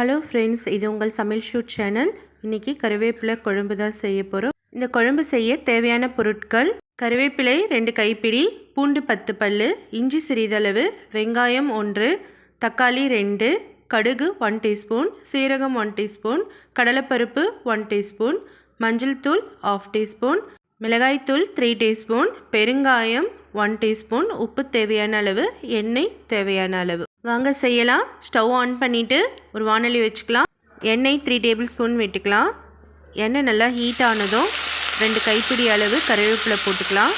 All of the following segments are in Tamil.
ஹலோ ஃப்ரெண்ட்ஸ் இது உங்கள் சமையல் ஷூட் சேனல் இன்றைக்கி கருவேப்பிலை குழம்பு தான் செய்ய போகிறோம் இந்த குழம்பு செய்ய தேவையான பொருட்கள் கருவேப்பிலை ரெண்டு கைப்பிடி பூண்டு பத்து பல் இஞ்சி சிறிதளவு வெங்காயம் ஒன்று தக்காளி ரெண்டு கடுகு ஒன் டீஸ்பூன் சீரகம் ஒன் டீஸ்பூன் கடலைப்பருப்பு ஒன் டீஸ்பூன் மஞ்சள் தூள் ஆஃப் டீஸ்பூன் மிளகாய்த்தூள் த்ரீ டீஸ்பூன் பெருங்காயம் ஒன் டீஸ்பூன் உப்பு தேவையான அளவு எண்ணெய் தேவையான அளவு. வாங்க செய்யலாம். ஸ்டவ் ஆன் பண்ணிவிட்டு ஒரு வானொலி வச்சுக்கலாம். எண்ணெய் த்ரீ டேபிள் ஸ்பூன் விட்டுக்கலாம். எண்ணெய் நல்லா ஹீட் ஆனதும் ரெண்டு கைப்பிடி அளவு கருவேப்பிலை போட்டுக்கலாம்.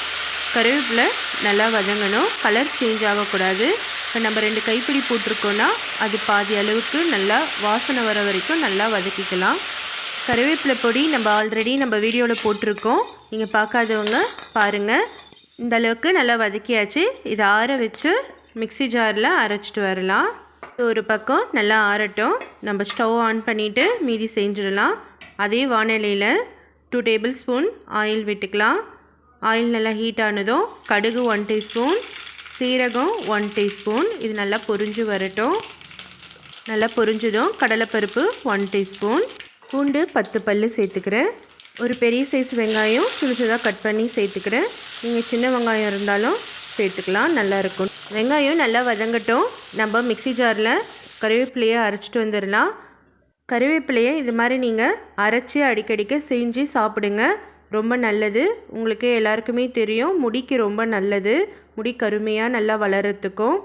கருவேப்பிலை நல்லா வதங்கணும். கலர் சேஞ்ச் ஆகக்கூடாது. இப்போ நம்ம ரெண்டு கைப்பிடி போட்டிருக்கோன்னா அது பாதி அளவுக்கு நல்லா வாசனை வர வரைக்கும் நல்லா வதக்கிக்கலாம். கருவேப்பிலை பொடி நம்ம ஆல்ரெடி நம்ம வீடியோவில் போட்டிருக்கோம். நீங்கள் பார்க்காதவங்க பாருங்கள் இந்த அளவுக்கு நல்லா வதக்கியாச்சு. இதை ஆற வச்சு மிக்ஸி ஜாரில் அரைச்சிட்டு வரலாம். ஒரு பக்கம் நல்லா ஆறட்டும். நம்ம ஸ்டவ் ஆன் பண்ணிவிட்டு மீதி செஞ்சிடலாம். அதே வானிலையில் டூ டேபிள் ஸ்பூன் ஆயில் விட்டுக்கலாம். ஆயில் நல்லா ஹீட் ஆனதும் கடுகு ஒன் டீஸ்பூன் சீரகம் ஒன் டீஸ்பூன் இது நல்லா பொரிஞ்சு வரட்டும். நல்லா பொரிஞ்சதும் கடலைப்பருப்பு ஒன் டீஸ்பூன் பூண்டு பத்து பல் சேர்த்துக்கிறேன். ஒரு பெரிய சைஸ் வெங்காயம் சிறுசிதாக கட் பண்ணி சேர்த்துக்கிறேன். நீங்கள் சின்ன வெங்காயம் இருந்தாலும் சேர்த்துக்கலாம் நல்லாயிருக்கும் வெங்காயம் நல்லா வதங்கட்டும். நம்ம மிக்ஸி ஜாரில் கருவேப்பிலையை அரைச்சிட்டு வந்துடலாம். கருவேப்பிலையை இது மாதிரி நீங்கள் அரைச்சி அடிக்கடிக்க செஞ்சு சாப்பிடுங்க. ரொம்ப நல்லது. உங்களுக்கு எல்லாருக்குமே தெரியும். முடிக்கு ரொம்ப நல்லது. முடி கருமையாக நல்லா வளர்கிறதுக்கும்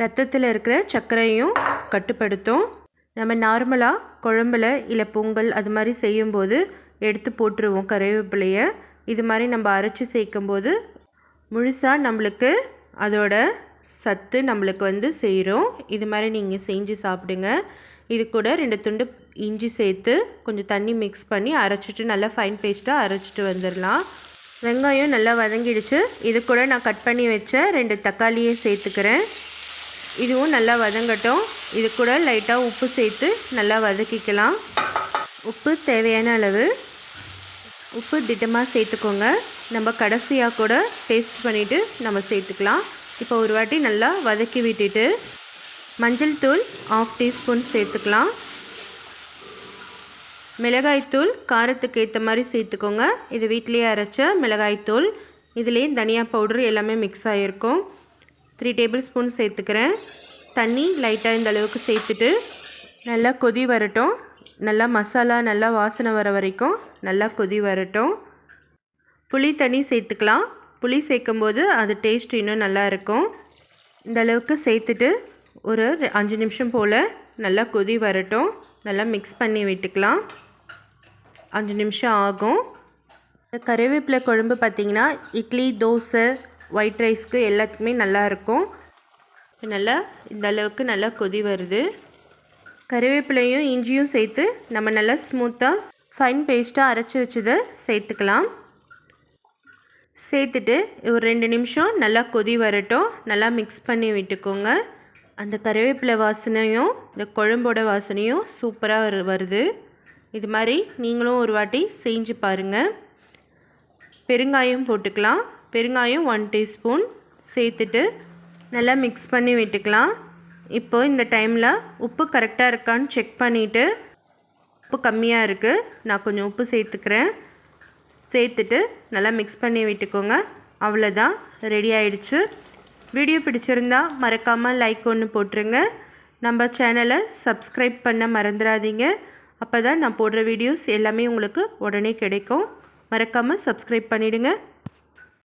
ரத்தத்தில் இருக்கிற சர்க்கரையும் கட்டுப்படுத்தும். நம்ம நார்மலாக குழம்புல இல்லை பொங்கல் அது மாதிரி செய்யும்போது எடுத்து போட்டுருவோம் கருவேப்பிலையை. இது மாதிரி நம்ம அரைச்சி சேர்க்கும்போது முழுசாக நம்மளுக்கு அதோட சத்து நம்மளுக்கு வந்து சேரும். இது மாதிரி நீங்கள் செஞ்சு சாப்பிடுங்க. இது கூட ரெண்டு துண்டு இஞ்சி சேர்த்து கொஞ்சம் தண்ணி மிக்ஸ் பண்ணி அரைச்சிட்டு நல்லா ஃபைன் பேஸ்ட்டாக அரைச்சிட்டு வந்துடலாம் வெங்காயம் நல்லா வதங்கிடுச்சு. இது கூட நான் கட் பண்ணி வச்ச ரெண்டு தக்காளியை சேர்த்துக்கிறேன். இதுவும் நல்லா வதங்கட்டும். இது கூட லைட்டாக உப்பு சேர்த்து நல்லா வதக்கிக்கலாம். உப்பு தேவையான அளவு. உப்பு திட்டமாக சேர்த்துக்கோங்க. நம்ம கடைசியாக கூட டேஸ்ட் பண்ணிவிட்டு நம்ம சேர்த்துக்கலாம். இப்போ ஒரு வாட்டி நல்லா வதக்கி விட்டுட்டு மஞ்சள் தூள் ஆஃப் டீஸ்பூன் சேர்த்துக்கலாம். மிளகாய்த்தூள் காரத்துக்கு ஏற்ற மாதிரி சேர்த்துக்கோங்க. இது வீட்லேயே அரைச்ச மிளகாய்த்தூள் இதுலேயே தனியா பவுடர் எல்லாமே மிக்ஸ் ஆகிருக்கும் த்ரீ டேபிள் ஸ்பூன் சேர்த்துக்கிறேன். தண்ணி லைட்டாக இந்த அளவுக்கு சேர்த்துட்டு நல்லா கொதி வரட்டும். நல்லா மசாலா நல்லா வாசனை வர வரைக்கும் நல்லா கொதி வரட்டும். புளி தண்ணி சேர்த்துக்கலாம். புளி சேர்க்கும்போது அது டேஸ்ட் இன்னும் நல்லா இருக்கும். இந்த அளவுக்கு சேர்த்துட்டு ஒரு அஞ்சு நிமிஷம் போல் நல்லா கொதி வரட்டும். நல்லா மிக்ஸ் பண்ணி விட்டுக்கலாம். அஞ்சு நிமிஷம் ஆகும். கருவேப்பிலை குழம்பு பார்த்திங்கன்னா இட்லி தோசை ஒயிட் ரைஸ்க்கு எல்லாத்துக்குமே நல்லாயிருக்கும் நல்லா இந்த அளவுக்கு நல்லா கொதி வருது. கருவேப்பிலையும் இஞ்சியும் சேர்த்து நம்ம நல்லா ஸ்மூத்தாக ஃபைன் பேஸ்ட்டாக அரைச்சி வச்சதை சேர்த்துக்கலாம். சேர்த்துட்டு ஒரு ரெண்டு நிமிஷம் நல்லா கொதி வரட்டும். நல்லா மிக்ஸ் பண்ணி விட்டுக்கோங்க. அந்த கருவேப்பிலை வாசனையும் இந்த குழம்போட வாசனையும் சூப்பராக வருது. இது மாதிரி நீங்களும் ஒரு வாட்டி செஞ்சு பாருங்கள் பெருங்காயம் போட்டுக்கலாம். பெருங்காயம் ஒன் டீஸ்பூன் சேர்த்துட்டு நல்லா மிக்ஸ் பண்ணி விட்டுக்கலாம். இப்போ இந்த டைமில் உப்பு கரெக்டாக இருக்கான்னு செக் பண்ணிவிட்டு உப்பு கம்மியாக இருக்குது நான் கொஞ்சம் உப்பு சேர்த்துக்கிறேன். சேர்த்துட்டு நல்லா மிக்ஸ் பண்ணி விட்டுக்கோங்க. அவ்வளோதான் ரெடி ஆயிடுச்சு. வீடியோ பிடிச்சிருந்தா மறக்காமல் லைக் ஒன்று போட்டுருங்க. நம்ம சேனலை சப்ஸ்கிரைப் பண்ண மறந்துடாதீங்க. அப்போ தான் நான் போடுற வீடியோஸ் எல்லாமே உங்களுக்கு உடனே கிடைக்கும். மறக்காமல் சப்ஸ்கிரைப் பண்ணிவிடுங்க